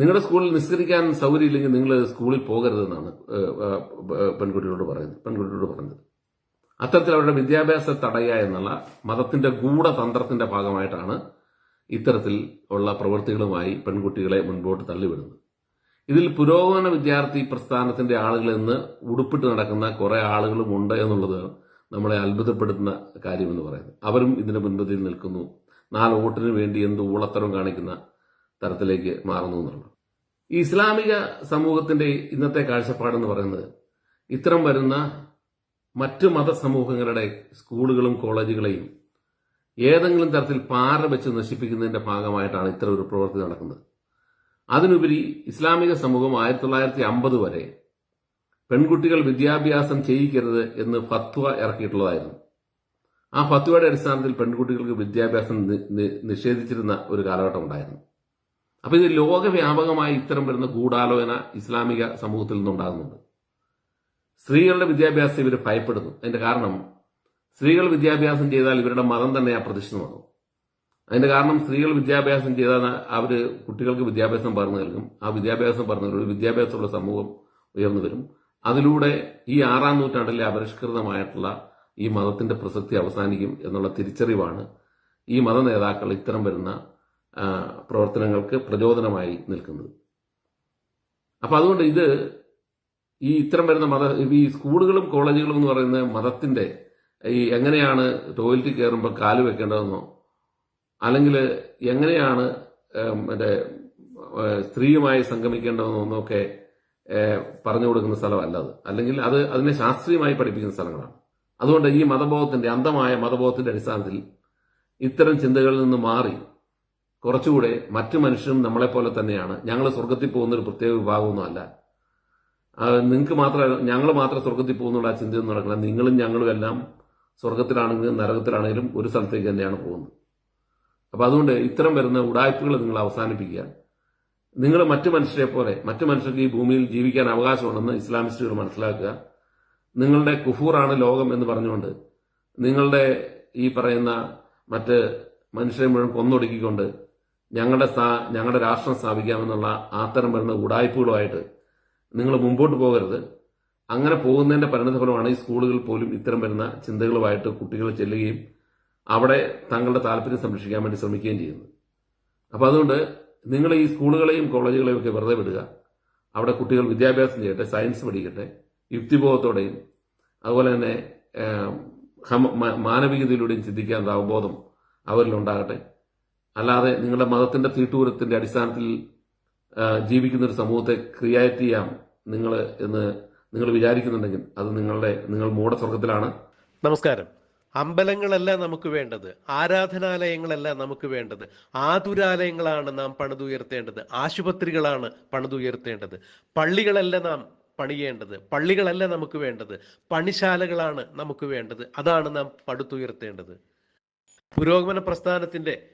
നിങ്ങളുടെ സ്കൂളിൽ നിസ്കരിക്കാൻ സൗകര്യമില്ലെങ്കിൽ നിങ്ങൾ സ്കൂളിൽ പോകരുതെന്നാണ് പെൺകുട്ടികളോട് പറയുന്നത്. പെൺകുട്ടികളോട് പറഞ്ഞത്. അത്തരത്തിൽ അവരുടെ വിദ്യാഭ്യാസ തടയുക എന്നുള്ള മതത്തിന്റെ ഗൂഢതന്ത്രത്തിന്റെ ഭാഗമായിട്ടാണ് ഇത്തരത്തിൽ ഉള്ള പ്രവൃത്തികളുമായി പെൺകുട്ടികളെ മുൻപോട്ട് തള്ളിവിടുന്നത്. ഇതിൽ പുരോഗമന വിദ്യാർത്ഥി പ്രസ്ഥാനത്തിന്റെ ആളുകൾ എന്ന് ഉടുപ്പിട്ട് നടക്കുന്ന കുറെ ആളുകളും ഉണ്ട് എന്നുള്ളത് നമ്മളെ അത്ഭുതപ്പെടുത്തുന്ന കാര്യമെന്ന് പറയുന്നത്. അവരും ഇതിന്റെ മുൻപതിയിൽ നിൽക്കുന്നു. നാല് വോട്ടിന് വേണ്ടി എന്ത് ഊളത്തരം കാണിക്കുന്ന തരത്തിലേക്ക് മാറുന്നു എന്നുള്ളത്. ഈ ഇസ്ലാമിക സമൂഹത്തിന്റെ ഇന്നത്തെ കാഴ്ചപ്പാടെന്ന് പറയുന്നത് ഇത്തരം വരുന്ന മറ്റ് മതസമൂഹങ്ങളുടെ സ്കൂളുകളും കോളേജുകളെയും ഏതെങ്കിലും തരത്തിൽ പാറ വെച്ച് നശിപ്പിക്കുന്നതിന്റെ ഭാഗമായിട്ടാണ് ഇത്തരം ഒരു പ്രവൃത്തി നടക്കുന്നത്. അതിനുപരി ഇസ്ലാമിക സമൂഹം ആയിരത്തി തൊള്ളായിരത്തി അമ്പത് വരെ പെൺകുട്ടികൾ വിദ്യാഭ്യാസം ചെയ്യിക്കരുത് എന്ന് ഫത്വ ഇറക്കിയിട്ടുള്ളതായിരുന്നു. ആ ഫത്വയുടെ അടിസ്ഥാനത്തിൽ പെൺകുട്ടികൾക്ക് വിദ്യാഭ്യാസം നിഷേധിച്ചിരുന്ന ഒരു കാലഘട്ടം ഉണ്ടായിരുന്നു അപ്പൊ ഇത് ലോകവ്യാപകമായി ഇത്തരം വരുന്ന ഗൂഢാലോചന ഇസ്ലാമിക സമൂഹത്തിൽ നിന്നുണ്ടാകുന്നുണ്ട്. സ്ത്രീകളുടെ വിദ്യാഭ്യാസം ഇവർ ഭയപ്പെടുന്നു. അതിന്റെ കാരണം സ്ത്രീകൾ വിദ്യാഭ്യാസം ചെയ്താൽ ഇവരുടെ മതം തന്നെ അപ്രതിഷ്ഠമാകും അതിന്റെ കാരണം സ്ത്രീകൾ വിദ്യാഭ്യാസം ചെയ്താൽ അവർ കുട്ടികൾക്ക് വിദ്യാഭ്യാസം പറഞ്ഞു നൽകും. ആ വിദ്യാഭ്യാസം പറഞ്ഞു നൽകും. വിദ്യാഭ്യാസമുള്ള സമൂഹം ഉയർന്നു വരും. അതിലൂടെ ഈ ആറാം നൂറ്റാണ്ടിലെ അപരിഷ്കൃതമായിട്ടുള്ള ഈ മതത്തിന്റെ പ്രസക്തി അവസാനിക്കും എന്നുള്ള തിരിച്ചറിവാണ് ഈ മത നേതാക്കൾ ഇത്തരം വരുന്ന പ്രവർത്തനങ്ങൾക്ക് പ്രചോദനമായി നിൽക്കുന്നത്. അപ്പൊ അതുകൊണ്ട് ഇത് ഈ ഇത്തരം വരുന്ന മത ഈ സ്കൂളുകളും കോളേജുകളും എന്ന് പറയുന്ന മതത്തിന്റെ ഈ എങ്ങനെയാണ് ടോയ്ലറ്റിൽ കയറുമ്പോൾ കാൽ വെക്കേണ്ടതെന്നോ അല്ലെങ്കിൽ എങ്ങനെയാണ് മറ്റേ സ്ത്രീയുമായി സംഗമിക്കേണ്ടതെന്നൊക്കെ പറഞ്ഞു കൊടുക്കുന്ന സ്ഥലമല്ല അത്. അല്ലെങ്കിൽ അത് അതിനെ ശാസ്ത്രീയമായി പഠിപ്പിക്കുന്ന സ്ഥലങ്ങളാണ്. അതുകൊണ്ട് ഈ മതബോധത്തിന്റെ അന്ധമായ മതബോധത്തിന്റെ അടിസ്ഥാനത്തിൽ ഇത്തരം ചിന്തകളിൽ നിന്ന് മാറി കുറച്ചുകൂടെ മറ്റു മനുഷ്യരും നമ്മളെ പോലെ തന്നെയാണ്. ഞങ്ങൾ സ്വർഗത്തിൽ പോകുന്ന ഒരു പ്രത്യേക വിഭാഗമൊന്നും അല്ല നിങ്ങൾക്ക് മാത്രം ഞങ്ങൾ മാത്രം സ്വർഗത്തിൽ പോകുന്നുള്ള ആ ചിന്തയൊന്നും നടക്കില്ല. നിങ്ങളും ഞങ്ങളും എല്ലാം സ്വർഗത്തിലാണെങ്കിലും നരകത്തിലാണെങ്കിലും ഒരു സ്ഥലത്തേക്ക് തന്നെയാണ് പോകുന്നത്. അപ്പൊ അതുകൊണ്ട് ഇത്തരം വരുന്ന ഉടായ്പകൾ നിങ്ങൾ അവസാനിപ്പിക്കുക. നിങ്ങൾ മറ്റു മനുഷ്യരെ പോലെ മറ്റു മനുഷ്യർക്ക് ഈ ഭൂമിയിൽ ജീവിക്കാൻ അവകാശമുണ്ടെന്ന് ഇസ്ലാമിസ്റ്റുകൾ മനസ്സിലാക്കുക. നിങ്ങളുടെ കുഫൂറാണ് ലോകം എന്ന് പറഞ്ഞുകൊണ്ട് നിങ്ങളുടെ ഈ പറയുന്ന മറ്റ് മനുഷ്യരെ മുഴുവൻ കൊന്നൊടുക്കിക്കൊണ്ട് ഞങ്ങളുടെ ഞങ്ങളുടെ രാഷ്ട്രം സ്ഥാപിക്കാമെന്നുള്ള ആത്തരം വരുന്ന ഉടായ്പകളുമായിട്ട് നിങ്ങൾ മുമ്പോട്ട് പോകരുത്. അങ്ങനെ പോകുന്നതിന്റെ പരിണതഫലമാണ് ഈ സ്കൂളുകളിൽ പോലും ഇത്തരം വരുന്ന ചിന്തകളുമായിട്ട് കുട്ടികൾ ചെല്ലുകയും അവിടെ തങ്ങളുടെ താല്പര്യം സംരക്ഷിക്കാൻ വേണ്ടി ശ്രമിക്കുകയും ചെയ്യുന്നത്. അപ്പോൾ അതുകൊണ്ട് നിങ്ങൾ ഈ സ്കൂളുകളെയും കോളേജുകളെയും ഒക്കെ വെറുതെ വിടുക. അവിടെ കുട്ടികൾ വിദ്യാഭ്യാസം ചെയ്യട്ടെ സയൻസ് പഠിക്കട്ടെ യുക്തിബോധത്തോടെയും അതുപോലെ തന്നെ മാനവികതയിലൂടെയും ചിന്തിക്കാൻ അവബോധം അവരിലുണ്ടാകട്ടെ. അല്ലാതെ നിങ്ങളുടെ മതത്തിന്റെ തീട്ടൂരത്തിന്റെ അടിസ്ഥാനത്തിൽ ജീവിക്കുന്ന ഒരു സമൂഹത്തെ ക്രിയേറ്റ് ചെയ്യാം നിങ്ങൾ എന്ന് നിങ്ങൾ വിചാരിക്കുന്നുണ്ടെങ്കിൽ അത് നിങ്ങളുടെ നിങ്ങൾ മൂട സ്വർഗത്തിലാണ് നമസ്കാരം. അമ്പലങ്ങളല്ല നമുക്ക് വേണ്ടത്. ആരാധനാലയങ്ങളല്ല നമുക്ക് വേണ്ടത്. ആതുരാലയങ്ങളാണ് നാം പണിതുയർത്തേണ്ടത്. ആശുപത്രികളാണ് പണിതുയർത്തേണ്ടത്. പള്ളികളല്ല നാം പണിയേണ്ടത്. പള്ളികളല്ല നമുക്ക് വേണ്ടത്. പണിശാലകളാണ് നമുക്ക് വേണ്ടത്. അതാണ് നാം പടുത്തുയർത്തേണ്ടത്. പുരോഗമന പ്രസ്ഥാനത്തിന്റെ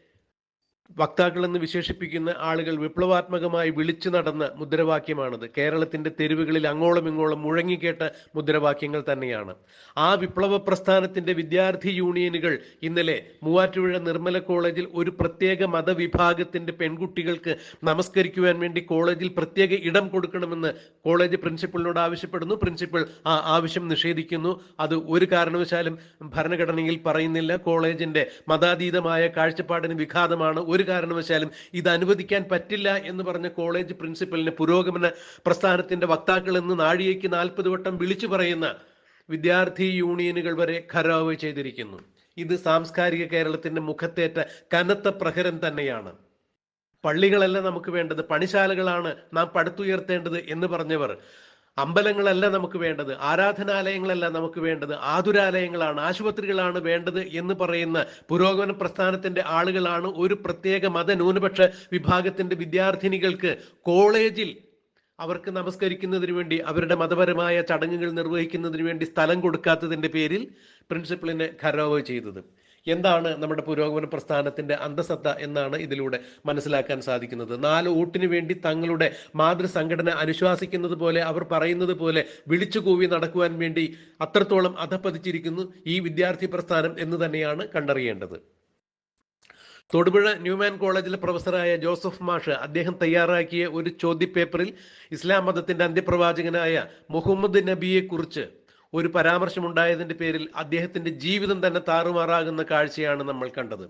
വക്താക്കൾ എന്ന് വിശേഷിപ്പിക്കുന്ന ആളുകൾ വിപ്ലവാത്മകമായി വിളിച്ചു നടന്ന മുദ്രാവാക്യമാണത്. കേരളത്തിന്റെ തെരുവുകളിൽ അങ്ങോളം ഇങ്ങോളം മുഴങ്ങിക്കേട്ട മുദ്രാവാക്യങ്ങൾ തന്നെയാണ്. ആ വിപ്ലവ പ്രസ്ഥാനത്തിന്റെ വിദ്യാർത്ഥി യൂണിയനുകൾ ഇന്നലെ മൂവാറ്റുപുഴ നിർമ്മല കോളേജിൽ ഒരു പ്രത്യേക മതവിഭാഗത്തിന്റെ പെൺകുട്ടികൾക്ക് നമസ്കരിക്കുവാൻ വേണ്ടി കോളേജിൽ പ്രത്യേക ഇടം കൊടുക്കണമെന്ന് കോളേജ് പ്രിൻസിപ്പളിനോട് ആവശ്യപ്പെടുന്നു. പ്രിൻസിപ്പൽ ആ ആവശ്യം നിഷേധിക്കുന്നു. അത് ഒരു കാരണവശാലും ഭരണഘടനയിൽ പറയുന്നില്ല. കോളേജിന്റെ മതാതീതമായ കാഴ്ചപ്പാടിന് വിഘാതമാണ് ഒരു കാരണവശാലും ഇത് അനുവദിക്കാൻ പറ്റില്ല എന്ന് പറഞ്ഞ കോളേജ് പ്രിൻസിപ്പലിനെ പുരോഗമന പ്രസ്ഥാനത്തിന്റെ വക്താക്കൾ എന്ന് നാഴികയ്ക്ക് നാൽപ്പത് വട്ടം വിളിച്ചു പറയുന്ന വിദ്യാർത്ഥി യൂണിയനുകൾ വരെ ഖരാവ് ചെയ്തിരിക്കുന്നു. ഇത് സാംസ്കാരിക കേരളത്തിന്റെ മുഖത്തേറ്റ കനത്ത പ്രഹരം തന്നെയാണ്. പള്ളികളല്ല നമുക്ക് വേണ്ടത് പണിശാലകളാണ് നാം പടുത്തുയർത്തേണ്ടത് എന്ന് പറഞ്ഞവർ അമ്പലങ്ങളല്ല നമുക്ക് വേണ്ടത് ആരാധനാലയങ്ങളല്ല നമുക്ക് വേണ്ടത് ആതുരാലയങ്ങളാണ് ആശുപത്രികളാണ് വേണ്ടത് എന്ന് പറയുന്ന പുരോഗമന പ്രസ്ഥാനത്തിന്റെ ആളുകളാണ് ഒരു പ്രത്യേക മത ന്യൂനപക്ഷ വിഭാഗത്തിന്റെ വിദ്യാർത്ഥിനികൾക്ക് കോളേജിൽ അവർക്ക് നമസ്കരിക്കുന്നതിന് വേണ്ടി അവരുടെ മതപരമായ ചടങ്ങുകൾ നിർവഹിക്കുന്നതിന് വേണ്ടി സ്ഥലം കൊടുക്കാത്തതിന്റെ പേരിൽ പ്രിൻസിപ്പളിനെ ഖരാവ് ചെയ്തത്. എന്താണ് നമ്മുടെ പുരോഗമന പ്രസ്ഥാനത്തിന്റെ അന്തസത്ത എന്നാണ് ഇതിലൂടെ മനസ്സിലാക്കാൻ സാധിക്കുന്നത്. നാല് വോട്ടിന് വേണ്ടി തങ്ങളുടെ മാതൃസംഘടന അനുശ്വാസിക്കുന്നത് പോലെ അവർ പറയുന്നത് പോലെ വിളിച്ചു കൂവി നടക്കുവാൻ വേണ്ടി അത്രത്തോളം അധപ്പതിച്ചിരിക്കുന്നു ഈ വിദ്യാർത്ഥി പ്രസ്ഥാനം എന്ന് തന്നെയാണ് കണ്ടറിയേണ്ടത്. തൊടുപുഴ ന്യൂമാൻ കോളേജിലെ പ്രൊഫസറായ ജോസഫ് മാഷ് അദ്ദേഹം തയ്യാറാക്കിയ ഒരു ചോദ്യപേപ്പറിൽ ഇസ്ലാം മതത്തിന്റെ അന്ത്യപ്രവാചകനായ മുഹമ്മദ് നബിയെ കുറിച്ച് ഒരു പരാമർശമുണ്ടായതിന്റെ പേരിൽ അദ്ദേഹത്തിന്റെ ജീവിതം തന്നെ താറുമാറാകുന്ന കാഴ്ചയാണ് നമ്മൾ കണ്ടത്.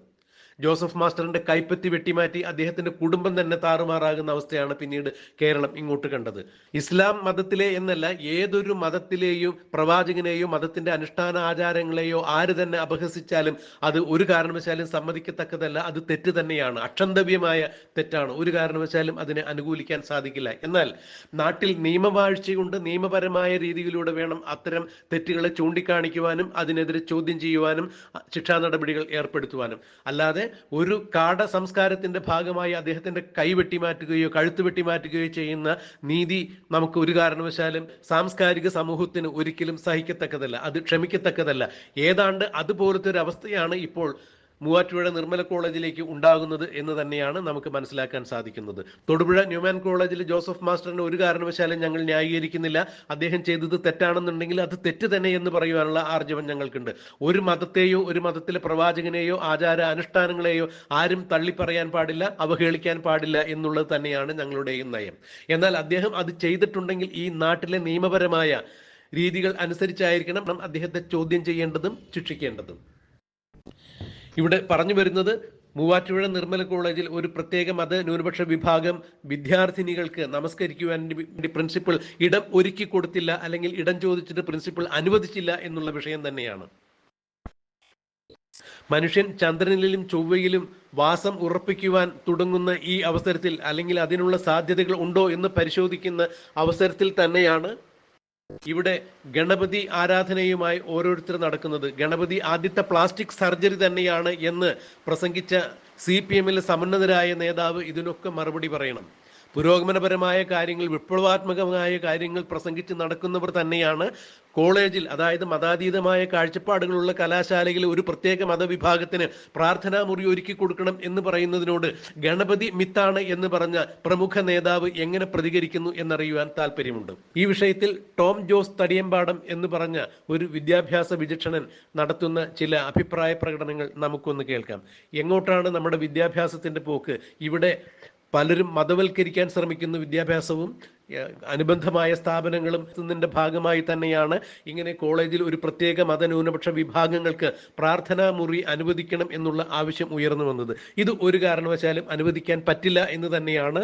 ജോസഫ് മാസ്റ്ററിന്റെ കൈപ്പത്തി വെട്ടിമാറ്റി അദ്ദേഹത്തിന്റെ കുടുംബം തന്നെ താറുമാറാകുന്ന അവസ്ഥയാണ് പിന്നീട് കേരളം ഇങ്ങോട്ട് കണ്ടത്. ഇസ്ലാം മതത്തിലെ എന്നല്ല ഏതൊരു മതത്തിലെയും പ്രവാചകനെയോ മതത്തിന്റെ അനുഷ്ഠാന ആചാരങ്ങളെയോ ആര് തന്നെ അപഹസിച്ചാലും അത് ഒരു കാരണവശാലും സമ്മതിക്കത്തക്കതല്ല അത് തെറ്റ് തന്നെയാണ്. അക്ഷന്തവ്യമായ തെറ്റാണ്. ഒരു കാരണവശാലും അതിനെ അനുകൂലിക്കാൻ സാധിക്കില്ല. എന്നാൽ നാട്ടിൽ നിയമവാഴ്ചയുണ്ട് നിയമപരമായ രീതിയിലൂടെ വേണം അത്തരം തെറ്റുകളെ ചൂണ്ടിക്കാണിക്കുവാനും അതിനെതിരെ ചോദ്യം ചെയ്യുവാനും ശിക്ഷാ നടപടികൾ ഏർപ്പെടുത്തുവാനും. അല്ലാതെ ഒരു കാട സംസ്കാരത്തിന്റെ ഭാഗമായി അദ്ദേഹത്തിന്റെ കൈ വെട്ടിമാറ്റുകയോ കഴുത്ത് വെട്ടിമാറ്റുകയോ ചെയ്യുന്ന നീതി നമുക്ക് ഒരു കാരണവശാലും സാംസ്കാരിക സമൂഹത്തിന് ഒരിക്കലും സഹിക്കത്തക്കതല്ല. അത് ക്ഷമിക്കത്തക്കതല്ല. ഏതാണ്ട് അതുപോലത്തെ ഒരു അവസ്ഥയാണ് ഇപ്പോൾ മൂവാറ്റുപുഴ നിർമ്മല കോളേജിലേക്ക് ഉണ്ടാകുന്നത് എന്ന് തന്നെയാണ് നമുക്ക് മനസ്സിലാക്കാൻ സാധിക്കുന്നത്. തൊടുപുഴ ന്യൂമാൻ കോളേജിൽ ജോസഫ് മാസ്റ്ററിന് ഒരു കാരണവശാലും ഞങ്ങൾ ന്യായീകരിക്കുന്നില്ല. അദ്ദേഹം ചെയ്തത് തെറ്റാണെന്നുണ്ടെങ്കിൽ അത് തെറ്റ് തന്നെ എന്ന് പറയുവാനുള്ള ആർജവം ഞങ്ങൾക്കുണ്ട്. ഒരു മതത്തെയോ ഒരു മതത്തിലെ പ്രവാചകനെയോ ആചാര അനുഷ്ഠാനങ്ങളെയോ ആരും തള്ളിപ്പറയാൻ പാടില്ല അവഹേളിക്കാൻ പാടില്ല എന്നുള്ളത് തന്നെയാണ് ഞങ്ങളുടെയും നയം. എന്നാൽ അദ്ദേഹം അത് ചെയ്തിട്ടുണ്ടെങ്കിൽ ഈ നാട്ടിലെ നിയമപരമായ രീതികൾ അനുസരിച്ചായിരിക്കണം അദ്ദേഹത്തെ ചോദ്യം ചെയ്യേണ്ടതും ശിക്ഷിക്കേണ്ടതും. ഇവിടെ പറഞ്ഞു വരുന്നത് മൂവാറ്റുപുഴ നിർമ്മല കോളേജിൽ ഒരു പ്രത്യേക മത ന്യൂനപക്ഷ വിഭാഗം വിദ്യാർത്ഥിനികൾക്ക് നമസ്കരിക്കുവാൻ വേണ്ടി പ്രിൻസിപ്പൾ ഇടം ഒരുക്കി കൊടുത്തില്ല അല്ലെങ്കിൽ ഇടം ചോദിച്ചിട്ട് പ്രിൻസിപ്പൾ അനുവദിച്ചില്ല എന്നുള്ള വിഷയം തന്നെയാണ്. മനുഷ്യൻ ചന്ദ്രനിലും ചൊവ്വയിലും വാസം ഉറപ്പിക്കുവാൻ തുടങ്ങുന്ന ഈ അവസരത്തിൽ അല്ലെങ്കിൽ അതിനുള്ള സാധ്യതകൾ ഉണ്ടോ എന്ന് പരിശോധിക്കുന്ന അവസരത്തിൽ തന്നെയാണ് ഇവിടെ ഗണപതി ആരാധനയുമായി ഓരോരുത്തർ നടക്കുന്നത്. ഗണപതി ആദ്യത്തെ പ്ലാസ്റ്റിക് സർജറി തന്നെയാണ് എന്ന് പ്രസംഗിച്ച സി പി എമ്മിലെ സമന്നതരായ നേതാവ് ഇതിനൊക്കെ മറുപടി പറയണം. പുരോഗമനപരമായ കാര്യങ്ങൾ വിപ്ലവാത്മകമായ കാര്യങ്ങൾ പ്രസംഗിച്ച് നടക്കുന്നവർ തന്നെയാണ് കോളേജിൽ അതായത് മതാതീതമായ കാഴ്ചപ്പാടുകളുള്ള കലാശാലയിൽ ഒരു പ്രത്യേക മതവിഭാഗത്തിന് പ്രാർത്ഥനാ മുറി ഒരുക്കി കൊടുക്കണം എന്ന് പറയുന്നതിനോട് ഗണപതി മിത്താണ് എന്ന് പറഞ്ഞ പ്രമുഖ നേതാവ് എങ്ങനെ പ്രതികരിക്കുന്നു എന്നറിയുവാൻ താല്പര്യമുണ്ട് ഈ വിഷയത്തിൽ ടോം ജോസ് തടിയമ്പാടം എന്ന് പറഞ്ഞ ഒരു വിദ്യാഭ്യാസ വിചക്ഷണൻ നടത്തുന്ന ചില അഭിപ്രായ പ്രകടനങ്ങൾ നമുക്കൊന്ന് കേൾക്കാം. എങ്ങോട്ടാണ് നമ്മുടെ വിദ്യാഭ്യാസത്തിന്റെ പോക്ക്? ഇവിടെ പലരും മതവൽക്കരിക്കാൻ ശ്രമിക്കുന്ന വിദ്യാഭ്യാസവും അനുബന്ധമായ സ്ഥാപനങ്ങളും ഇതിന്റെ ഭാഗമായി തന്നെയാണ്. ഇങ്ങനെ കോളേജിൽ ഒരു പ്രത്യേക മതന്യൂനപക്ഷ വിഭാഗങ്ങൾക്ക് പ്രാർത്ഥനാ മുറി അനുവദിക്കണം എന്നുള്ള ആവശ്യം ഉയർന്നു വന്നത്. ഇത് ഒരു കാരണവശാലും അനുവദിക്കാൻ പറ്റില്ല എന്ന് തന്നെയാണ്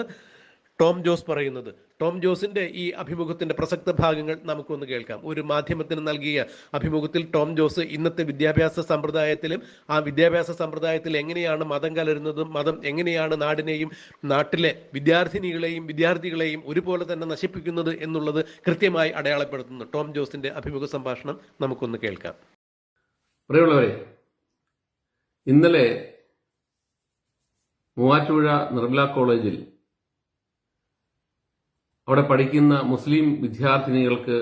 ടോം ജോസ് പറയുന്നത്. ടോം ജോസിന്റെ ഈ അഭിമുഖത്തിന്റെ പ്രസക്ത ഭാഗങ്ങൾ നമുക്കൊന്ന് കേൾക്കാം. ഒരു മാധ്യമത്തിന് നൽകിയ അഭിമുഖത്തിൽ ടോം ജോസ് ഇന്നത്തെ വിദ്യാഭ്യാസ സമ്പ്രദായത്തിലും ആ വിദ്യാഭ്യാസ സമ്പ്രദായത്തിൽ എങ്ങനെയാണ് മതം കലരുന്നതും മതം എങ്ങനെയാണ് നാടിനെയും നാട്ടിലെ വിദ്യാർത്ഥിനികളെയും വിദ്യാർത്ഥികളെയും ഒരുപോലെ തന്നെ നശിപ്പിക്കുന്നത് എന്നുള്ളത് കൃത്യമായി അടയാളപ്പെടുത്തുന്നു. ടോം ജോസിന്റെ അഭിമുഖ സംഭാഷണം നമുക്കൊന്ന് കേൾക്കാം. പ്രിയമുള്ളവരെ ഇന്നലെ മൂവാറ്റുപുഴ നിർമ്മല കോളേജിൽ അവിടെ പഠിക്കുന്ന മുസ്ലിം വിദ്യാർത്ഥിനികൾക്ക്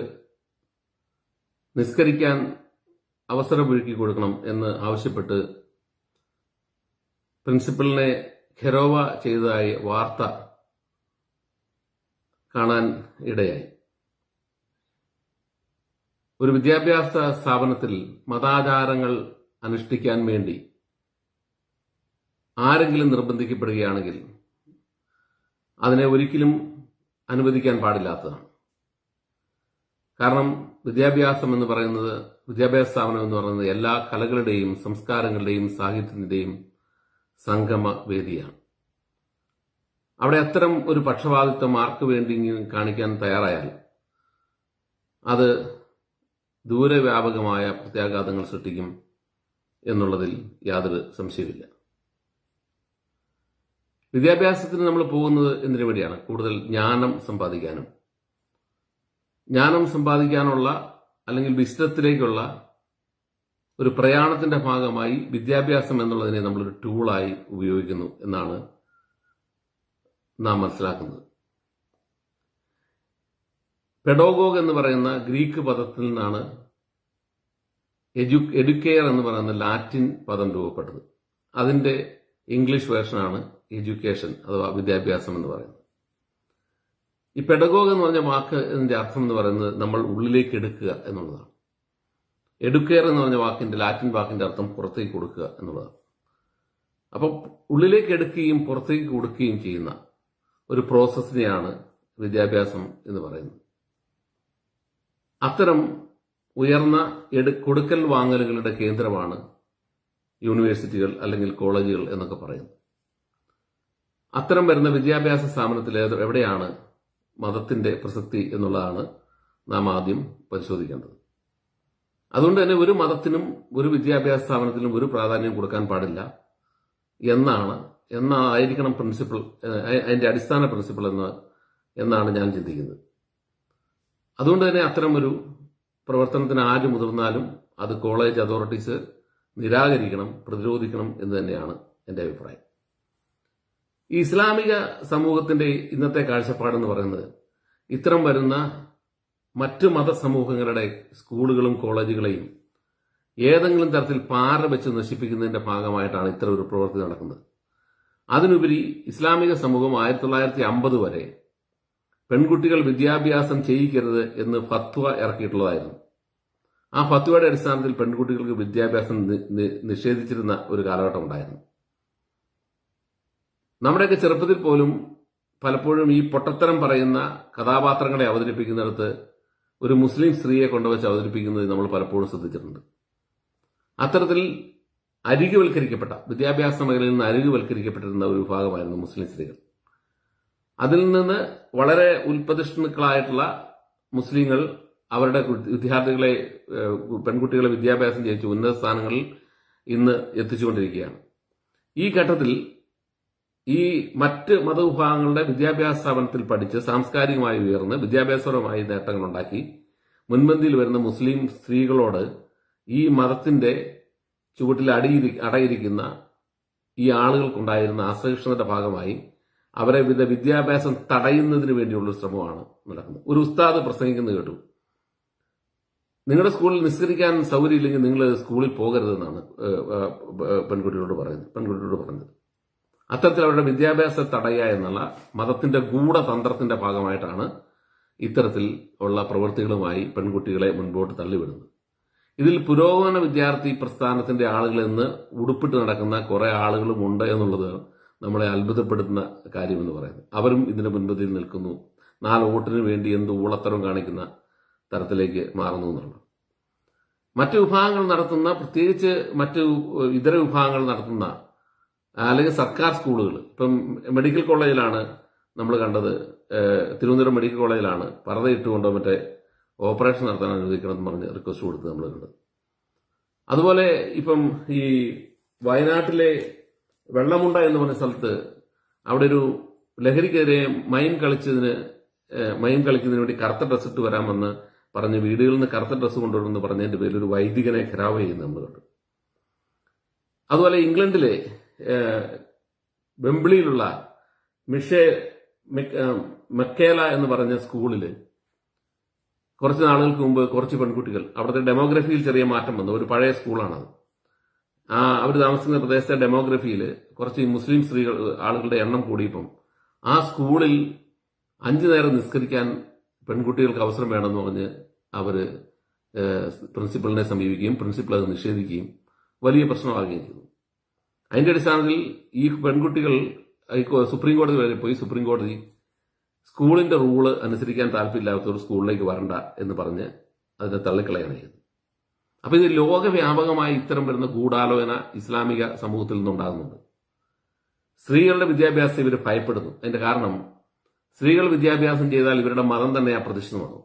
നിസ്കരിക്കാൻ അവസരമൊരുക്കി കൊടുക്കണം എന്ന് ആവശ്യപ്പെട്ട് പ്രിൻസിപ്പലിനെ ഖെരോവ ചെയ്തതായി വാർത്ത കാണാൻ ഇടയായി. ഒരു വിദ്യാഭ്യാസ സ്ഥാപനത്തിൽ മതാചാരങ്ങൾ അനുഷ്ഠിക്കാൻ വേണ്ടി ആരെങ്കിലും നിർബന്ധിക്കപ്പെടുകയാണെങ്കിൽ അതിനെ ഒരിക്കലും അനുവദിക്കാൻ പാടില്ലാത്തതാണ്. കാരണം വിദ്യാഭ്യാസം എന്ന് പറയുന്നത് വിദ്യാഭ്യാസ സ്ഥാപനം എന്ന് പറയുന്നത് എല്ലാ കലകളുടെയും സംസ്കാരങ്ങളുടെയും സാഹിത്യത്തിന്റെയും സംഗമ വേദിയാണ് അവിടെ അത്തരം ഒരു പക്ഷപാതിത്വം ആർക്ക് വേണ്ടി കാണിക്കാൻ തയ്യാറായാൽ അത് ദൂരവ്യാപകമായ പ്രത്യാഘാതങ്ങൾ സൃഷ്ടിക്കും എന്നുള്ളതിൽ യാതൊരു സംശയമില്ല വിദ്യാഭ്യാസത്തിന് നമ്മൾ പോകുന്നത് എന്തിനു വേണ്ടിയാണ്? കൂടുതൽ ജ്ഞാനം സമ്പാദിക്കാനും. ജ്ഞാനം സമ്പാദിക്കാനുള്ള അല്ലെങ്കിൽ വിശ്വത്തിലേക്കുള്ള ഒരു പ്രയാണത്തിന്റെ ഭാഗമായി വിദ്യാഭ്യാസം എന്നുള്ളതിനെ നമ്മളൊരു ടൂളായി ഉപയോഗിക്കുന്നു എന്നാണ് നാം മനസ്സിലാക്കുന്നത്. പെഡോഗോഗ് എന്ന് പറയുന്ന ഗ്രീക്ക് പദത്തിൽ നിന്നാണ് എഡ്യു എഡ്യൂക്കെയർ എന്ന് പറയുന്ന ലാറ്റിൻ പദം രൂപപ്പെട്ടത്. അതിന്റെ ഇംഗ്ലീഷ് വേർഷനാണ് എഡ്യൂക്കേഷൻ അഥവാ വിദ്യാഭ്യാസം എന്ന് പറയുന്നത്. ഈ പെഡഗോഗ് എന്ന് പറഞ്ഞ വാക്കിന്റെ അർത്ഥം എന്ന് പറയുന്നത് നമ്മൾ ഉള്ളിലേക്ക് എടുക്കുക എന്നുള്ളതാണ്. എഡുക്കെയർ എന്ന് പറഞ്ഞ വാക്കിന്റെ ലാറ്റിൻ വാക്കിന്റെ അർത്ഥം പുറത്തേക്ക് കൊടുക്കുക എന്നുള്ളതാണ്. അപ്പം ഉള്ളിലേക്ക് എടുക്കുകയും പുറത്തേക്ക് കൊടുക്കുകയും ചെയ്യുന്ന ഒരു പ്രോസസ്സിനെയാണ് വിദ്യാഭ്യാസം എന്ന് പറയുന്നത്. അത്തരം ഉയർന്ന കൊടുക്കൽ വാങ്ങലുകളുടെ കേന്ദ്രമാണ് യൂണിവേഴ്സിറ്റികൾ അല്ലെങ്കിൽ കോളേജുകൾ എന്നൊക്കെ പറയുന്നത്. അത്തരം വരുന്ന വിദ്യാഭ്യാസ സ്ഥാപനത്തിൽ എവിടെയാണ് മതത്തിന്റെ പ്രസക്തി എന്നുള്ളതാണ് നാം ആദ്യം പരിശോധിക്കേണ്ടത്. അതുകൊണ്ട് തന്നെ ഒരു മതത്തിനും ഒരു വിദ്യാഭ്യാസ സ്ഥാപനത്തിനും ഒരു പ്രാധാന്യം കൊടുക്കാൻ പാടില്ല എന്നാണ് എന്നായിരിക്കണം പ്രിൻസിപ്പിൾ അതിന്റെ അടിസ്ഥാന പ്രിൻസിപ്പിൾ എന്ന് എന്നാണ് ഞാൻ ചിന്തിക്കുന്നത്. അതുകൊണ്ട് തന്നെ അത്തരം ഒരു പ്രവർത്തനത്തിന് ആര് മുതിർന്നാലും അത് കോളേജ് അതോറിറ്റീസ് നിരാകരിക്കണം പ്രതിരോധിക്കണം എന്ന് തന്നെയാണ് എന്റെ അഭിപ്രായം. ഇസ്ലാമിക സമൂഹത്തിന്റെ ഇന്നത്തെ കാഴ്ചപ്പാടെന്ന് പറയുന്നത് ഇത്തരം വരുന്ന മറ്റ് മതസമൂഹങ്ങളുടെ സ്കൂളുകളും കോളേജുകളെയും ഏതെങ്കിലും തരത്തിൽ പാറ വെച്ച് നശിപ്പിക്കുന്നതിന്റെ ഭാഗമായിട്ടാണ് ഇത്തരം ഒരു പ്രവൃത്തി നടക്കുന്നത്. അതിനുപരി ഇസ്ലാമിക സമൂഹം ആയിരത്തി തൊള്ളായിരത്തി അമ്പത് വരെ പെൺകുട്ടികൾ വിദ്യാഭ്യാസം ചെയ്യിക്കരുത് എന്ന് ഫത്വ ഇറക്കിയിട്ടുള്ളതായിരുന്നു. ആ ഫത്വയുടെ അടിസ്ഥാനത്തിൽ പെൺകുട്ടികൾക്ക് വിദ്യാഭ്യാസം നിഷേധിച്ചിരുന്ന ഒരു കാലഘട്ടം ഉണ്ടായിരുന്നു നമ്മുടെയൊക്കെ ചെറുപ്പത്തിൽ പോലും പലപ്പോഴും ഈ പൊട്ടത്തരം പറയുന്ന കഥാപാത്രങ്ങളെ അവതരിപ്പിക്കുന്നിടത്ത് ഒരു മുസ്ലിം സ്ത്രീയെ കൊണ്ടുവച്ച് അവതരിപ്പിക്കുന്നത് നമ്മൾ പലപ്പോഴും ശ്രദ്ധിച്ചിട്ടുണ്ട്. അത്തരത്തിൽ അരികുവൽക്കരിക്കപ്പെട്ട വിദ്യാഭ്യാസ മേഖലയിൽ നിന്ന് അരികുവൽക്കരിക്കപ്പെട്ടിരുന്ന ഒരു വിഭാഗമായിരുന്നു മുസ്ലിം സ്ത്രീകൾ. അതിൽ നിന്ന് വളരെ ഉൽപ്പതിഷ്ണുക്കളായിട്ടുള്ള മുസ്ലിങ്ങൾ അവരുടെ വിദ്യാർത്ഥികളെ പെൺകുട്ടികളെ വിദ്യാഭ്യാസം ചെയ്യിച്ച് ഉന്നത സ്ഥാനങ്ങളിൽ ഇന്ന് എത്തിച്ചുകൊണ്ടിരിക്കുകയാണ്. ഈ ഘട്ടത്തിൽ ഈ മറ്റ് മതവിഭാഗങ്ങളുടെ വിദ്യാഭ്യാസ സ്ഥാപനത്തിൽ പഠിച്ച് സാംസ്കാരികമായി ഉയർന്ന് വിദ്യാഭ്യാസപരമായി നേട്ടങ്ങൾ ഉണ്ടാക്കി. മുൻപന്തിയിൽ വരുന്ന മുസ്ലിം സ്ത്രീകളോട് ഈ മതത്തിന്റെ ചുവട്ടിൽ അടിയിരി അടയിരിക്കുന്ന ഈ ആളുകൾക്കുണ്ടായിരുന്ന അസഹിഷ്ണുതയുടെ ഭാഗമായി അവരെ വിധ വിദ്യാഭ്യാസം തടയുന്നതിന് വേണ്ടിയുള്ള ശ്രമമാണ് നടക്കുന്നത്. ഒരു ഉസ്താദ് പ്രസംഗിക്കുന്നത് കേട്ടു. നിങ്ങളുടെ സ്കൂളിൽ നിസ്കരിക്കാൻ സൗകര്യമില്ലെങ്കിൽ നിങ്ങൾ സ്കൂളിൽ പോകരുതെന്നാണ് പെൺകുട്ടികളോട് പറയുന്നത് പെൺകുട്ടികളോട് പറഞ്ഞത്. അത്തരത്തിൽ അവരുടെ വിദ്യാഭ്യാസ തടയുക എന്നുള്ള മതത്തിന്റെ ഗൂഢതന്ത്രത്തിന്റെ ഭാഗമായിട്ടാണ് ഇത്തരത്തിൽ ഉള്ള പ്രവൃത്തികളുമായി പെൺകുട്ടികളെ മുൻപോട്ട് തള്ളിവിടുന്നത്. ഇതിൽ പുരോഗമന വിദ്യാർത്ഥി പ്രസ്ഥാനത്തിന്റെ ആളുകൾ എന്ന് ഉടുപ്പിട്ട് നടക്കുന്ന കുറെ ആളുകളും ഉണ്ട് എന്നുള്ളത് നമ്മളെ അത്ഭുതപ്പെടുത്തുന്ന കാര്യമെന്ന് പറയുന്നത് അവരും ഇതിന്റെ മുൻപതിയിൽ നിൽക്കുന്നു. നാല് വോട്ടിന് വേണ്ടി എന്ത് ഊളത്തരം കാണിക്കുന്ന തരത്തിലേക്ക് മാറുന്നു എന്നുള്ളത്. മറ്റു വിഭാഗങ്ങൾ നടത്തുന്ന പ്രത്യേകിച്ച് മറ്റു ഇതര വിഭാഗങ്ങൾ നടത്തുന്ന അല്ലെങ്കിൽ സർക്കാർ സ്കൂളുകൾ. ഇപ്പം മെഡിക്കൽ കോളേജിലാണ് നമ്മൾ കണ്ടത് തിരുവനന്തപുരം മെഡിക്കൽ കോളേജിലാണ് പറത ഇട്ടുകൊണ്ട് മറ്റേ ഓപ്പറേഷൻ നടത്താൻ അനുവദിക്കണം എന്ന് പറഞ്ഞ് റിക്വസ്റ്റ് കൊടുത്ത് നമ്മൾ കണ്ടത്. അതുപോലെ ഇപ്പം ഈ വയനാട്ടിലെ വെള്ളമുണ്ട എന്ന് പറഞ്ഞ സ്ഥലത്ത് അവിടെ ഒരു ലഹരിക്കെതിരെ മൈം കളിച്ചതിന് മൈം കളിക്കുന്നതിന് വേണ്ടി കറുത്ത ഡ്രസ് ഇട്ട് വരാമെന്ന് പറഞ്ഞ് വീടുകളിൽ നിന്ന് കറുത്ത ഡ്രസ്സ് കൊണ്ടുവരുമെന്ന് പറഞ്ഞതിന്റെ പേരിൽ ഒരു വൈദികനെ ഖരാവ് ചെയ്യുന്നത് നമ്മൾ കണ്ടു. അതുപോലെ ഇംഗ്ലണ്ടിലെ വെമ്പിളിയിലുള്ള മിഷേ മെക്കേല എന്ന് പറഞ്ഞ സ്കൂളിൽ കുറച്ച് നാളുകൾക്ക് മുമ്പ് കുറച്ച് പെൺകുട്ടികൾ അവിടുത്തെ ഡെമോഗ്രഫിയിൽ ചെറിയ മാറ്റം വന്നു. ഒരു പഴയ സ്കൂളാണത്. ആ അവർ താമസിക്കുന്ന പ്രദേശത്തെ ഡെമോഗ്രഫിയിൽ കുറച്ച് മുസ്ലിം സ്ത്രീകൾ ആളുകളുടെ എണ്ണം കൂടിയപ്പം ആ സ്കൂളിൽ അഞ്ചു നേരം നിസ്കരിക്കാൻ പെൺകുട്ടികൾക്ക് അവസരം വേണമെന്ന് പറഞ്ഞ് അവർ പ്രിൻസിപ്പളിനെ സമീപിക്കുകയും പ്രിൻസിപ്പൾ അത് നിഷേധിക്കുകയും വലിയ പ്രശ്നമാകുകയും ചെയ്തു. അതിന്റെ അടിസ്ഥാനത്തിൽ ഈ പെൺകുട്ടികൾ സുപ്രീം കോടതി വരെ പോയി. സുപ്രീം കോടതി സ്കൂളിന്റെ റൂൾ അനുസരിക്കാൻ താല്പര്യമില്ലാത്തവർ സ്കൂളിലേക്ക് വരണ്ട എന്ന് പറഞ്ഞ് അതിനെ തള്ളിക്കളയാണ് ചെയ്തത്. അപ്പൊ ഇത് ലോകവ്യാപകമായി ഇത്തരം വരുന്ന ഗൂഢാലോചന ഇസ്ലാമിക സമൂഹത്തിൽ നിന്നുണ്ടാകുന്നുണ്ട്. സ്ത്രീകളുടെ വിദ്യാഭ്യാസത്തെ ഇവർ ഭയപ്പെടുന്നു. അതിന്റെ കാരണം സ്ത്രീകൾ വിദ്യാഭ്യാസം ചെയ്താൽ ഇവരുടെ മതം തന്നെ അപ്രതിഷ്ഠമാകും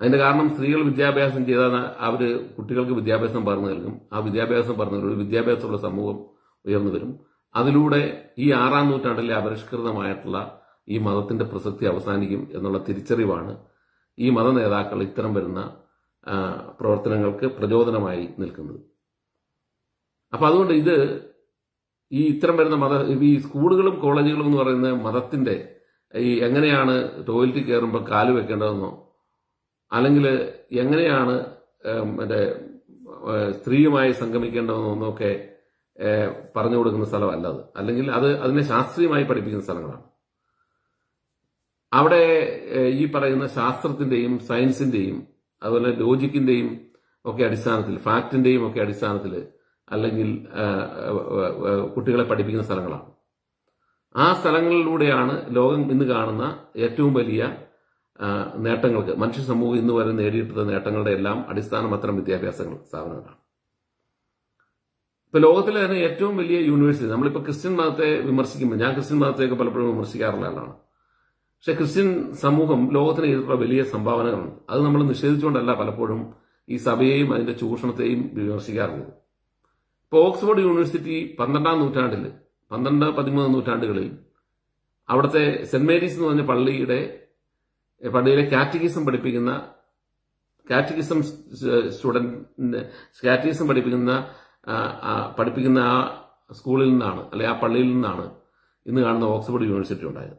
അതിന്റെ കാരണം സ്ത്രീകൾ വിദ്യാഭ്യാസം ചെയ്താൽ അവർ കുട്ടികൾക്ക് വിദ്യാഭ്യാസം പറഞ്ഞു നൽകും. ആ വിദ്യാഭ്യാസം പറഞ്ഞു ഒരു വിദ്യാഭ്യാസമുള്ള സമൂഹം ഉയർന്നു വരും. അതിലൂടെ ഈ ആറാം നൂറ്റാണ്ടിലെ അപരിഷ്കൃതമായിട്ടുള്ള ഈ മതത്തിന്റെ പ്രസക്തി അവസാനിക്കും എന്നുള്ള തിരിച്ചറിവാണ് ഈ മത നേതാക്കൾ ഇത്തരം വരുന്ന പ്രവർത്തനങ്ങൾക്ക് പ്രചോദനമായി നിൽക്കുന്നത്. അപ്പൊ അതുകൊണ്ട് ഇത് ഈ ഇത്തരം വരുന്ന മത ഈ സ്കൂളുകളും കോളേജുകളും എന്ന് പറയുന്ന മതത്തിന്റെ ഈ എങ്ങനെയാണ് ടോയ്ലറ്റിൽ കയറുമ്പോൾ കാൽ വെക്കേണ്ടതെന്നോ അല്ലെങ്കിൽ എങ്ങനെയാണ് മറ്റേ സ്ത്രീയുമായി സംഗമിക്കേണ്ടതെന്നൊക്കെ ഏ, പറഞ്ഞു കൊടുക്കുന്ന സ്ഥലമല്ല അത്. അല്ലെങ്കിൽ അത് അതിനെ ശാസ്ത്രീയമായി പഠിപ്പിക്കുന്ന സ്ഥലങ്ങളാണ്. അവിടെ ഈ പറയുന്ന ശാസ്ത്രത്തിന്റെയും സയൻസിന്റെയും അതുപോലെ ലോജിക്കിന്റെയും ഒക്കെ അടിസ്ഥാനത്തിൽ ഫാക്ടിന്റെയും ഒക്കെ അടിസ്ഥാനത്തിൽ അല്ലെങ്കിൽ കുട്ടികളെ പഠിപ്പിക്കുന്ന സ്ഥലങ്ങളാണ്. ആ സ്ഥലങ്ങളിലൂടെയാണ് ലോകം ഇന്ന് കാണുന്ന ഏറ്റവും വലിയ നേട്ടങ്ങൾക്ക് മനുഷ്യ സമൂഹം ഇന്ന് വരെ നേടിയിട്ടുള്ള നേട്ടങ്ങളുടെ എല്ലാം അടിസ്ഥാനം അത്തരം വിദ്യാഭ്യാസങ്ങൾ സ്ഥാപനങ്ങളാണ്. ഇപ്പൊ ലോകത്തിലെ തന്നെ ഏറ്റവും വലിയ യൂണിവേഴ്സിറ്റി. നമ്മളിപ്പോ ക്രിസ്ത്യൻ മതത്തെ വിമർശിക്കുമ്പോൾ ഞാൻ ക്രിസ്ത്യൻ മതത്തെയൊക്കെ പലപ്പോഴും വിമർശിക്കാറുള്ള ആളാണ്. പക്ഷെ ക്രിസ്ത്യൻ സമൂഹം ലോകത്തിന് ചെയ്തിട്ടുള്ള വലിയ സംഭാവനകളുണ്ട്. അത് നമ്മൾ നിഷേധിച്ചുകൊണ്ടല്ല പലപ്പോഴും ഈ സഭയെയും അതിന്റെ ചൂഷണത്തെയും വിമർശിക്കാറുള്ളത്. ഇപ്പോൾ ഓക്സ്ഫോർഡ് യൂണിവേഴ്സിറ്റി പന്ത്രണ്ടാം നൂറ്റാണ്ടിൽ പന്ത്രണ്ട് പതിമൂന്ന് നൂറ്റാണ്ടുകളിൽ അവിടുത്തെ സെന്റ് മേരീസ് എന്ന് പറഞ്ഞ പള്ളിയുടെ പള്ളിയിലെ കാറ്റഗിസം പഠിപ്പിക്കുന്ന കാറ്റഗിസം സ്റ്റുഡന്റ് കാറ്റഗിസം പഠിപ്പിക്കുന്ന പഠിപ്പിക്കുന്ന ആ സ്കൂളിൽ നിന്നാണ് അല്ലെ ആ പള്ളിയിൽ നിന്നാണ് ഇന്ന് കാണുന്ന ഓക്സ്ഫോർഡ് യൂണിവേഴ്സിറ്റി ഉണ്ടായത്.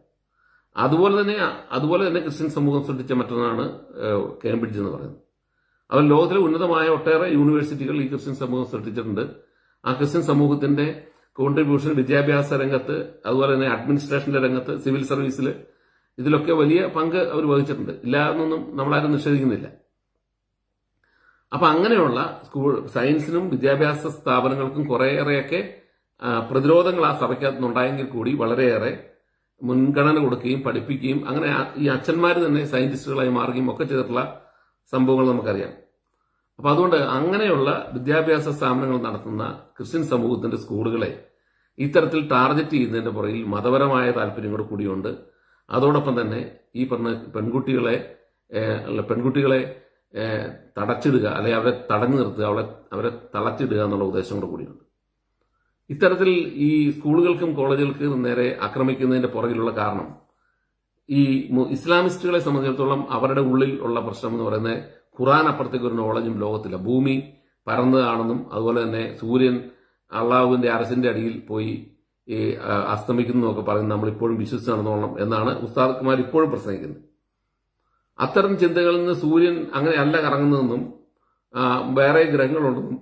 അതുപോലെ തന്നെ അതുപോലെ തന്നെ ക്രിസ്ത്യൻ സമൂഹം സൃഷ്ടിച്ച മറ്റൊന്നാണ് കേംബ്രിഡ്ജ് എന്ന് പറയുന്നത്. അവർ ലോകത്തിലെ ഉന്നതമായ ഒട്ടേറെ യൂണിവേഴ്സിറ്റികൾ ഈ ക്രിസ്ത്യൻ സമൂഹം സൃഷ്ടിച്ചിട്ടുണ്ട്. ആ ക്രിസ്ത്യൻ സമൂഹത്തിന്റെ കോൺട്രിബ്യൂഷൻ വിദ്യാഭ്യാസ രംഗത്ത് അതുപോലെ തന്നെ അഡ്മിനിസ്ട്രേഷന്റെ രംഗത്ത് സിവിൽ സർവീസിൽ ഇതിലൊക്കെ വലിയ പങ്ക് അവർ വഹിച്ചിട്ടുണ്ട്. ഇല്ല നമ്മളാരും നിഷേധിക്കുന്നില്ല. അപ്പൊ അങ്ങനെയുള്ള സ്കൂൾ സയൻസിനും വിദ്യാഭ്യാസ സ്ഥാപനങ്ങൾക്കും കുറേയേറെയൊക്കെ പ്രതിരോധങ്ങൾ ആ സഭയ്ക്കകത്തുനിന്നുണ്ടായെങ്കിൽ കൂടി വളരെയേറെ മുൻഗണന കൊടുക്കുകയും പഠിപ്പിക്കുകയും അങ്ങനെ ഈ അച്ഛന്മാർ തന്നെ സയന്റിസ്റ്റുകളായി മാറുകയും ഒക്കെ ചെയ്തിട്ടുള്ള സംഭവങ്ങൾ നമുക്കറിയാം. അപ്പൊ അതുകൊണ്ട് അങ്ങനെയുള്ള വിദ്യാഭ്യാസ സ്ഥാപനങ്ങൾ നടത്തുന്ന ക്രിസ്ത്യൻ സമൂഹത്തിന്റെ സ്കൂളുകളെ ഇത്തരത്തിൽ ടാർഗറ്റ് ചെയ്യുന്നതിന്റെ പുറകിൽ മതപരമായ താല്പര്യങ്ങൾ കൂടിയുണ്ട്. അതോടൊപ്പം തന്നെ ഈ പറഞ്ഞ പെൺകുട്ടികളെ പെൺകുട്ടികളെ തടച്ചിടുക അല്ലെങ്കിൽ അവരെ തടഞ്ഞു നിർത്തുക അവളെ അവരെ തളച്ചിടുക എന്നുള്ള ഉദ്ദേശം കൂടെ കൂടിയുണ്ട്. ഇത്തരത്തിൽ ഈ സ്കൂളുകൾക്കും കോളേജുകൾക്കും നേരെ ആക്രമിക്കുന്നതിന്റെ പുറകിലുള്ള കാരണം ഈ ഇസ്ലാമിസ്റ്റുകളെ സംബന്ധിച്ചിടത്തോളം അവരുടെ ഉള്ളിൽ ഉള്ള പ്രശ്നം എന്ന് പറയുന്നത് ഖുറാൻ അപ്പുറത്തേക്ക് ഒരു നോളജും ലോകത്തില്ല. ഭൂമി പരന്നതാണെന്നും അതുപോലെ തന്നെ സൂര്യൻ അള്ളാഹുവിന്റെ അരസിന്റെ അടിയിൽ പോയി അസ്തമിക്കുന്നു എന്നൊക്കെ പറയുന്നത് നമ്മൾ ഇപ്പോഴും വിശ്വസിച്ച് നടന്നോളണം എന്നാണ് ഉസ്താദ്മാർ ഇപ്പോഴും പ്രസംഗിക്കുന്നത്. അത്തരം ചിന്തകളിൽ നിന്ന് സൂര്യൻ അങ്ങനെ അല്ല കറങ്ങുന്നതെന്നും വേറെ ഗ്രഹങ്ങളുണ്ടെന്നും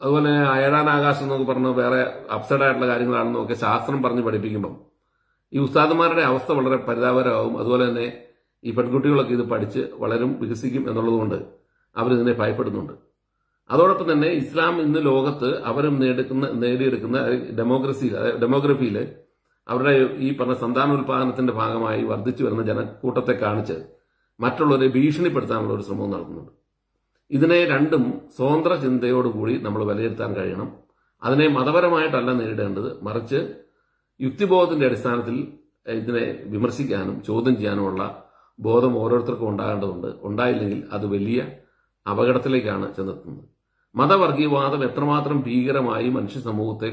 അതുപോലെ അയടാൻ ആകാശം എന്നൊക്കെ പറഞ്ഞ് വേറെ അപ്സൈഡ് ആയിട്ടുള്ള കാര്യങ്ങളാണെന്നും ഒക്കെ ശാസ്ത്രം പറഞ്ഞ് പഠിപ്പിക്കുമ്പം ഈ ഉസ്താദുമാരുടെ അവസ്ഥ വളരെ പരിതാപകരമാകും. അതുപോലെ തന്നെ ഈ പെൺകുട്ടികളൊക്കെ ഇത് പഠിച്ച് വളരും വികസിക്കും എന്നുള്ളതുകൊണ്ട് അവരിതിനെ ഭയപ്പെടുന്നുണ്ട്. അതോടൊപ്പം തന്നെ ഇസ്ലാം ഇന്ന് ലോകത്ത് അവരും നേടുക്കുന്ന നേടിയെടുക്കുന്ന ഡെമോക്രസിയിൽ ഡെമോഗ്രഫിയിൽ അവരുടെ ഈ പറഞ്ഞ സന്താനോൽപാദനത്തിന്റെ ഭാഗമായി വർദ്ധിച്ചു വരുന്ന ജനക്കൂട്ടത്തെ കാണിച്ച് മറ്റുള്ളവരെ ഭീഷണിപ്പെടുത്താനുള്ള ഒരു ശ്രമവും നടത്തുന്നുണ്ട് ഇതിനെ രണ്ടും സ്വതന്ത്ര ചിന്തയോടുകൂടി നമ്മൾ വിലയിരുത്താൻ കഴിയണം. അതിനെ മതപരമായിട്ടല്ല നേരിടേണ്ടത്. മറിച്ച് യുക്തിബോധത്തിന്റെ അടിസ്ഥാനത്തിൽ ഇതിനെ വിമർശിക്കാനും ചോദ്യം ചെയ്യാനുമുള്ള ബോധം ഓരോരുത്തർക്കും ഉണ്ടാകേണ്ടതുണ്ട്. ഉണ്ടായില്ലെങ്കിൽ അത് വലിയ അപകടത്തിലേക്കാണ് ചെന്നെത്തുന്നത്. മതവർഗീയവാദം എത്രമാത്രം ഭീകരമായി മനുഷ്യ സമൂഹത്തെ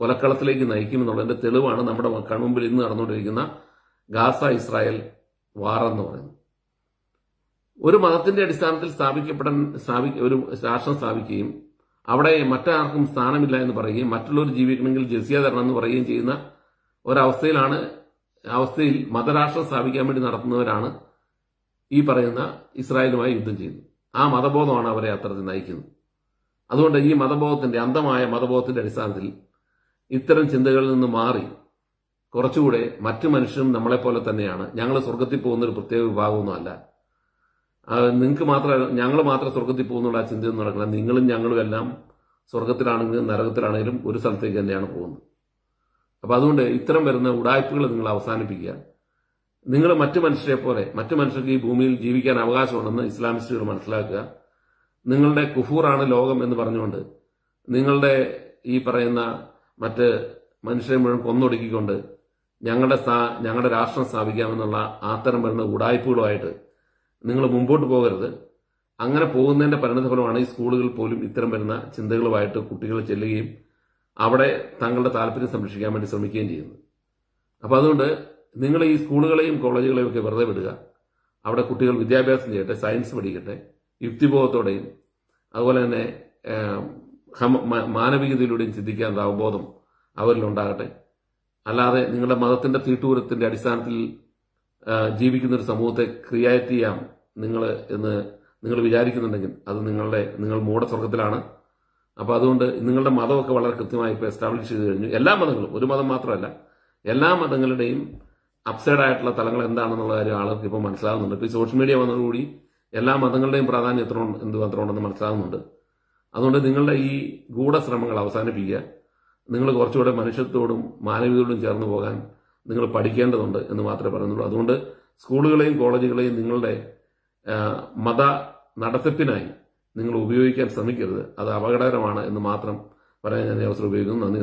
കൊലക്കളത്തിലേക്ക് നയിക്കുമെന്നുള്ളതിന്റെ തെളിവാണ് നമ്മുടെ കൺമുമ്പിൽ ഇന്ന് നടന്നുകൊണ്ടിരിക്കുന്ന ഗാസ ഇസ്രായേൽ വാർ എന്ന് പറയുന്നത്. ഒരു മതത്തിന്റെ അടിസ്ഥാനത്തിൽ സ്ഥാപിക്കപ്പെടാൻ സ്ഥാപി ഒരു രാഷ്ട്രം സ്ഥാപിക്കുകയും അവിടെ മറ്റാർക്കും സ്ഥാനമില്ല എന്ന് പറയുകയും മറ്റുള്ളവർ ജീവിക്കണമെങ്കിൽ ജസിയ തരണം എന്ന് പറയുകയും ചെയ്യുന്ന ഒരവസ്ഥയിലാണ് അവസ്ഥയിൽ മതരാഷ്ട്രം സ്ഥാപിക്കാൻ വേണ്ടി നടത്തുന്നവരാണ് ഈ പറയുന്ന ഇസ്രായേലുമായി യുദ്ധം ചെയ്യുന്നത്. ആ മതബോധമാണ് അവരെ അത്തരത്തിൽ നയിക്കുന്നത്. അതുകൊണ്ട് ഈ മതബോധത്തിന്റെ അന്ധമായ മതബോധത്തിന്റെ അടിസ്ഥാനത്തിൽ ഇത്തരം ചിന്തകളിൽ നിന്ന് മാറി കുറച്ചുകൂടെ മറ്റു മനുഷ്യരും നമ്മളെപ്പോലെ തന്നെയാണ്. ഞങ്ങൾ സ്വർഗത്തിൽ പോകുന്ന ഒരു പ്രത്യേക വിഭാഗമൊന്നുമല്ല. നിങ്ങൾക്ക് മാത്രം ഞങ്ങൾ മാത്രം സ്വർഗത്തിൽ പോകുന്നുള്ള ആ ചിന്തയൊന്നും നടക്കില്ല. നിങ്ങളും ഞങ്ങളും എല്ലാം സ്വർഗത്തിലാണെങ്കിലും നരകത്തിലാണെങ്കിലും ഒരു സ്ഥലത്തേക്ക് തന്നെയാണ് പോകുന്നത്. അപ്പൊ അതുകൊണ്ട് ഇത്തരം വരുന്ന ഉടായ്പകൾ നിങ്ങൾ അവസാനിപ്പിക്കുക. നിങ്ങൾ മറ്റു മനുഷ്യരെ പോലെ മറ്റു മനുഷ്യർക്ക് ഈ ഭൂമിയിൽ ജീവിക്കാൻ അവകാശമുണ്ടെന്ന് ഇസ്ലാമിസ്റ്റുകൾ മനസ്സിലാക്കുക. നിങ്ങളുടെ കുഫൂറാണ് ലോകം എന്ന് പറഞ്ഞുകൊണ്ട് നിങ്ങളുടെ ഈ പറയുന്ന മറ്റ് മനുഷ്യരെ മുഴുവൻ കൊന്നൊടുക്കിക്കൊണ്ട് ഞങ്ങളുടെ ഞങ്ങളുടെ രാഷ്ട്രം സ്ഥാപിക്കാമെന്നുള്ള ആത്തരം വരുന്ന ഉടായ്പകളുമായിട്ട് നിങ്ങൾ മുമ്പോട്ട് പോകരുത്. അങ്ങനെ പോകുന്നതിന്റെ പരിണതഫലമാണ് ഈ സ്കൂളുകൾ പോലും ഇത്തരം വരുന്ന ചിന്തകളുമായിട്ട് കുട്ടികൾ ചെല്ലുകയും അവിടെ തങ്ങളുടെ താല്പര്യം സംരക്ഷിക്കാൻ വേണ്ടി ശ്രമിക്കുകയും ചെയ്യുന്നത്. അപ്പൊ അതുകൊണ്ട് നിങ്ങൾ ഈ സ്കൂളുകളെയും കോളേജുകളെയും ഒക്കെ വെറുതെ വിടുക. അവിടെ കുട്ടികൾ വിദ്യാഭ്യാസം ചെയ്യട്ടെ സയൻസ് പഠിക്കട്ടെ യുക്തിബോധത്തോടെയും അതുപോലെ തന്നെ മാനവികതയിലൂടെയും ചിന്തിക്കാൻ അവബോധം അവരിലുണ്ടാകട്ടെ. അല്ലാതെ നിങ്ങളുടെ മതത്തിന്റെ തീട്ടൂരത്തിന്റെ അടിസ്ഥാനത്തിൽ ജീവിക്കുന്ന ഒരു സമൂഹത്തെ ക്രിയേറ്റ് ചെയ്യാം നിങ്ങൾ എന്ന് നിങ്ങൾ വിചാരിക്കുന്നുണ്ടെങ്കിൽ അത് നിങ്ങളുടെ നിങ്ങൾ മൂഢസ്വർഗത്തിലാണ് അപ്പോൾ അതുകൊണ്ട് നിങ്ങളുടെ മതമൊക്കെ വളരെ കൃത്യമായി ഇപ്പോൾ എസ്റ്റാബ്ലിഷ് ചെയ്ത് കഴിഞ്ഞു. എല്ലാ മതങ്ങളും ഒരു മതം മാത്രമല്ല എല്ലാ മതങ്ങളുടെയും അപ്സൈഡ് ആയിട്ടുള്ള തലങ്ങൾ എന്താണെന്നുള്ള കാര്യം ആളുകൾക്ക് ഇപ്പോൾ മനസ്സിലാകുന്നുണ്ട് ഇപ്പോൾ ഈ സോഷ്യൽ മീഡിയ വന്നതോടുകൂടി എല്ലാ മതങ്ങളുടെയും പ്രാധാന്യം എത്ര ഉണ്ട്- എന്ത് മാത്രം ഉണ്ടെന്ന് മനസ്സിലാകുന്നുണ്ട് അതുകൊണ്ട് നിങ്ങളുടെ ഈ ഗൂഢശ്രമങ്ങൾ അവസാനിപ്പിക്കുക. നിങ്ങൾ കുറച്ചുകൂടെ മനുഷ്യത്തോടും മാനവികതയോടും ചേർന്ന് പോകാൻ നിങ്ങൾ പഠിക്കേണ്ടതുണ്ട് എന്ന് മാത്രമേ പറയുന്നുള്ളൂ. അതുകൊണ്ട് സ്കൂളുകളെയും കോളേജുകളെയും നിങ്ങളുടെ മത നടത്തിപ്പിനായി നിങ്ങൾ ഉപയോഗിക്കാൻ ശ്രമിക്കരുത്. അത് അപകടകരമാണ് എന്ന് മാത്രം പറയാൻ ഞാൻ ഈ അവസരം ഉപയോഗിക്കുന്നു. നന്ദി